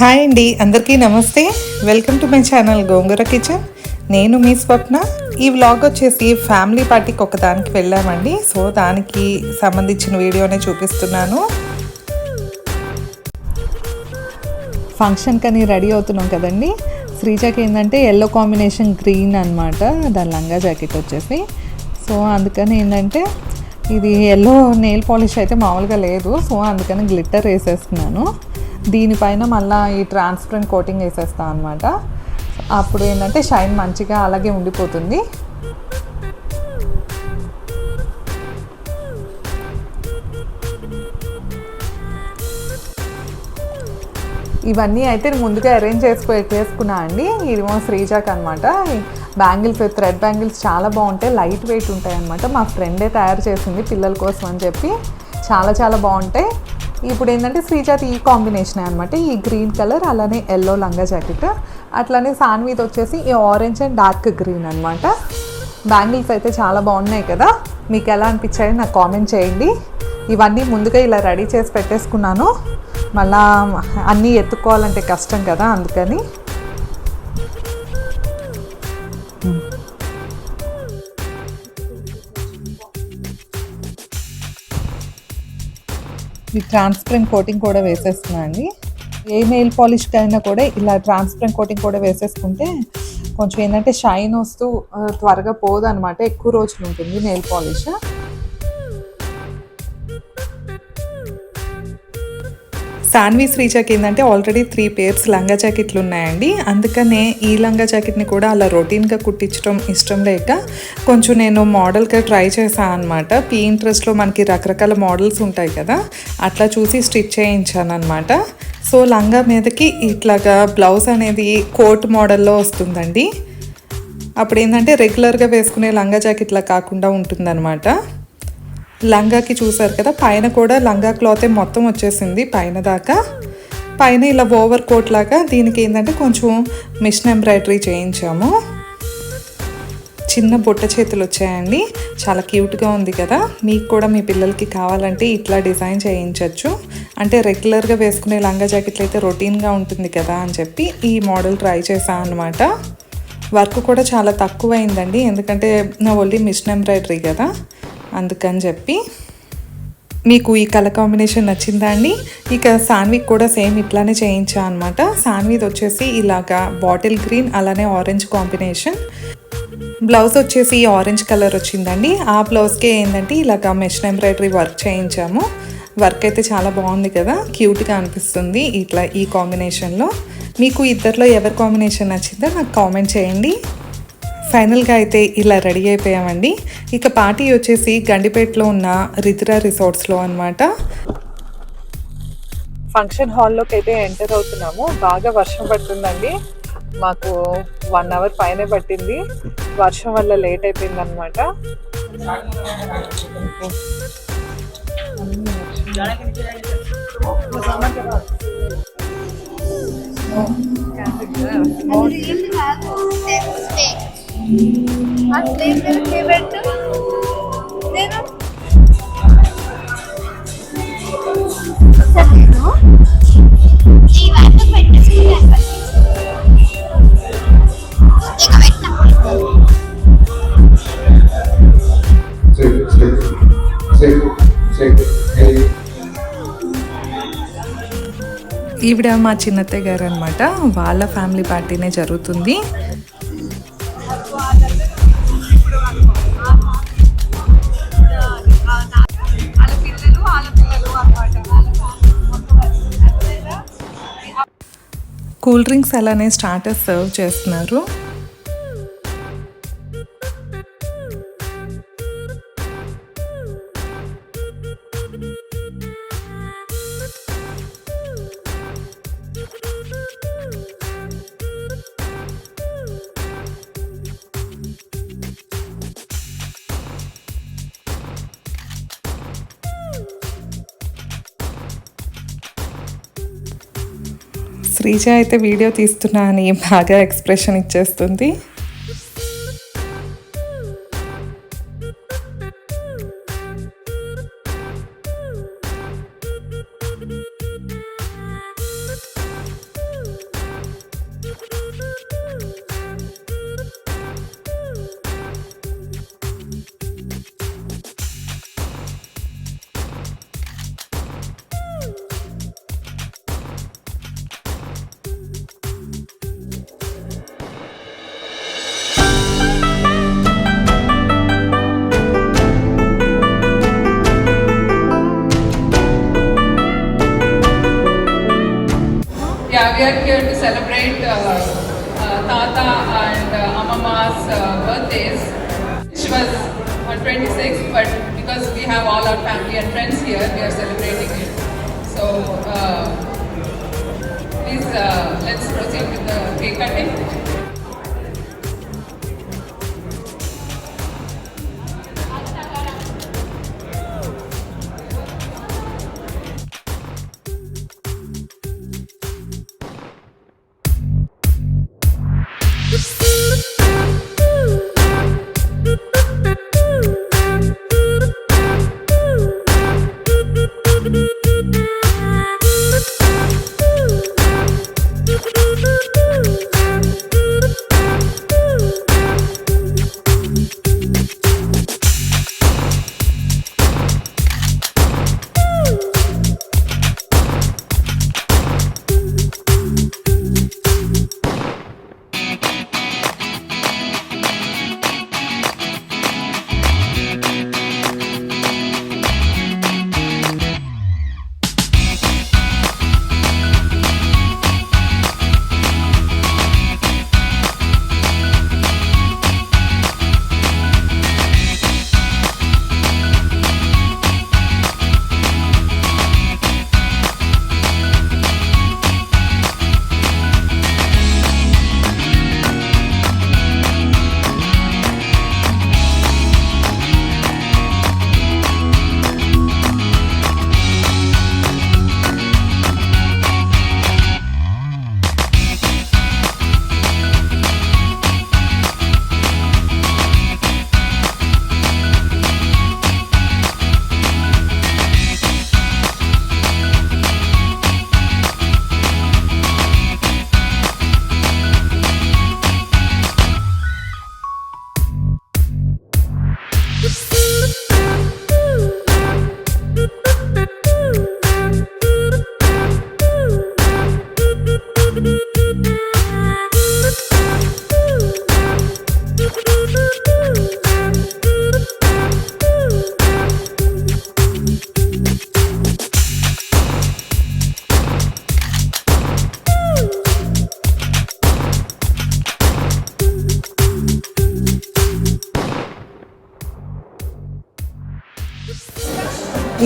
Hi అండి అందరికీ నమస్తే. Welcome to my channel Gongura kitchen నేను మీ స్వప్న. ఈ వ్లాగ్ వచ్చేసి ఫ్యామిలీ పార్టీకి ఒకదానికి వెళ్ళామండి. సో దానికి సంబంధించిన వీడియోనే చూపిస్తున్నాను. ఫంక్షన్కి అని రెడీ అవుతున్నాం కదండి. శ్రీజాకి ఏంటంటే ఎల్లో కాంబినేషన్ గ్రీన్ అనమాట దాని లంగా జాకెట్ వచ్చేసి. సో అందుకని ఏంటంటే ఇది ఎల్లో నెయిల్ పాలిష్ అయితే మామూలుగా లేదు. సో అందుకని గ్లిట్టర్ వేసేస్తున్నాను. దీనిపైన మళ్ళీ ఈ ట్రాన్స్పరెంట్ కోటింగ్ వేసేస్తాం అనమాట అప్పుడు ఏంటంటే షైన్ మంచిగా అలాగే ఉండిపోతుంది. ఇవన్నీ అయితే నేను ముందుగా అరేంజ్ చేసుకో చేసుకున్నా అండి. ఇదేమో శ్రీజాక్ అనమాట బ్యాంగిల్స్ థ్రెడ్ బ్యాంగిల్స్ చాలా బాగుంటాయి. లైట్ వెయిట్ ఉంటాయి అనమాట మా ఫ్రెండే తయారు చేసింది పిల్లల కోసం అని చెప్పి. చాలా చాలా బాగుంటాయి. ఇప్పుడు ఏంటంటే శ్రీజాతి ఈ కాంబినేషన్ అనమాట ఈ గ్రీన్ కలర్ అలానే ఎల్లో లంగా జాకెట్ అట్లానే సాన్వీత్ వచ్చేసి ఈ ఆరెంజ్ అండ్ డార్క్ గ్రీన్ అనమాట బ్యాంగిల్స్ అయితే చాలా బాగున్నాయి కదా. మీకు ఎలా అనిపించాయో నాకు కామెంట్ చేయండి. ఇవన్నీ ముందుగా ఇలా రెడీ చేసి పెట్టేసుకున్నాను. మళ్ళా అన్నీ ఎత్తుకోవాలంటే కష్టం కదా అందుకని. ఈ ట్రాన్స్పరెంట్ కోటింగ్ కూడా వేసేస్తున్నా అండి. ఏ నెయిల్ పాలిష్కి అయినా కూడా ఇలా ట్రాన్స్పరెంట్ కోటింగ్ కూడా వేసేసుకుంటే కొంచెం ఏంటంటే షైన్ వస్తూ త్వరగా పోదు అనమాట ఎక్కువ రోజులు ఉంటుంది నెయిల్ పాలిష్ సాన్వి శ్రీజాకి ఏంటంటే ఆల్రెడీ త్రీ పేర్స్ లంగా జాకెట్లు ఉన్నాయండి. అందుకనే ఈ లంగా జాకెట్ని కూడా అలా రొటీన్గా కుట్టించడం ఇష్టం లేక కొంచెం నేను మోడల్గా ట్రై చేశాను అనమాట పీ ఇంట్రెస్ట్లో మనకి రకరకాల మోడల్స్ ఉంటాయి కదా అట్లా చూసి స్టిచ్ చేయించాను అనమాట సో లంగా మీదకి ఇట్లాగా బ్లౌజ్ అనేది కోట్ మోడల్లో వస్తుందండి. అప్పుడు ఏంటంటే రెగ్యులర్గా వేసుకునే లంగా జాకెట్లా కాకుండా ఉంటుందన్నమాట. లంగాకి చూసారు కదా పైన కూడా లంగా క్లాతే మొత్తం వచ్చేసింది పైన దాకా. పైన ఇలా ఓవర్ కోట్ లాగా దీనికి ఏంటంటే కొంచెం మిషన్ ఎంబ్రాయిడరీ చేయించాము. చిన్న బుట్ట చేతులు వచ్చాయండి. చాలా క్యూట్గా ఉంది కదా. మీకు కూడా మీ పిల్లలకి కావాలంటే ఇట్లా డిజైన్ చేయించవచ్చు అంటే రెగ్యులర్గా వేసుకునే లంగా జాకెట్లు అయితే రొటీన్గా ఉంటుంది కదా అని చెప్పి ఈ మోడల్ ట్రై చేశాను అనమాట వర్క్ కూడా చాలా తక్కువ అయిందండి ఎందుకంటే నా ఓన్లీ మిషన్ ఎంబ్రాయిడరీ కదా. అందుకని చెప్పి మీకు ఈ కలర్ కాంబినేషన్ నచ్చిందా అండి ఇక సాన్విక్ కూడా సేమ్ ఇట్లానే చేయించా అనమాట సాన్విది వచ్చేసి ఇలాగా బాటిల్ గ్రీన్ అలానే ఆరెంజ్ కాంబినేషన్ బ్లౌజ్ వచ్చేసి ఆరెంజ్ కలర్ వచ్చిందండి. ఆ బ్లౌజ్కే ఏంటంటే ఇలాగ మెషిన్ ఎంబ్రాయిడరీ వర్క్ చేయించాము. వర్క్ అయితే చాలా బాగుంది కదా. క్యూట్గా అనిపిస్తుంది ఇట్లా ఈ కాంబినేషన్లో మీకు ఇద్దరిలో ఎవరి కాంబినేషన్ నచ్చిందో నాకు కామెంట్ చేయండి. ఫైనల్గా అయితే ఇలా రెడీ అయిపోయామండి. ఇక పార్టీ వచ్చేసి గండిపేటలో ఉన్న రితిరా రిసార్ట్స్లో అనమాట ఫంక్షన్ హాల్లోకి అయితే ఎంటర్ అవుతున్నాము. బాగా వర్షం పడుతుందండి. మాకు వన్ అవర్ పైనే పట్టింది. వర్షం వల్ల లేట్ అయిపోయింది అనమాట అది పెట్టు. నేను. ఈవిడ మా చిన్నత్తయ్య గారు అనమాట వాళ్ళ ఫ్యామిలీ పార్టీనే జరుగుతుంది. కూల్ డ్రింక్స్ అలానే స్టార్టర్స్ సర్వ్ చేస్తున్నారు. శ్రీజ అయితే వీడియో తీస్తున్నా అని బాగా ఎక్స్ప్రెషన్ ఇచ్చేస్తుంది. And uh, birthdays, which was on 26th, but because we have all our family and friends here, we are celebrating it. So, uh, please uh, let's proceed with the cake cutting.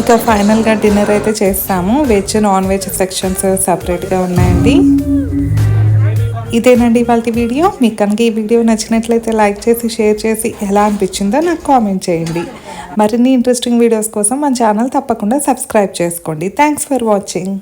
ఇక ఫైనల్గా dinner అయితే చేస్తాము. Veg non veg sections సపరేట్గా ఉన్నాయండి. ఇదేనండి ఇవాళ video. మీకు కనుక ఈ వీడియో నచ్చినట్లయితే లైక్ చేసి షేర్ చేసి ఎలా అనిపించిందో నాకు కామెంట్ చేయండి. మరిన్ని ఇంట్రెస్టింగ్ వీడియోస్ కోసం మన ఛానల్ తప్పకుండా సబ్స్క్రైబ్ చేసుకోండి. Thanks for watching.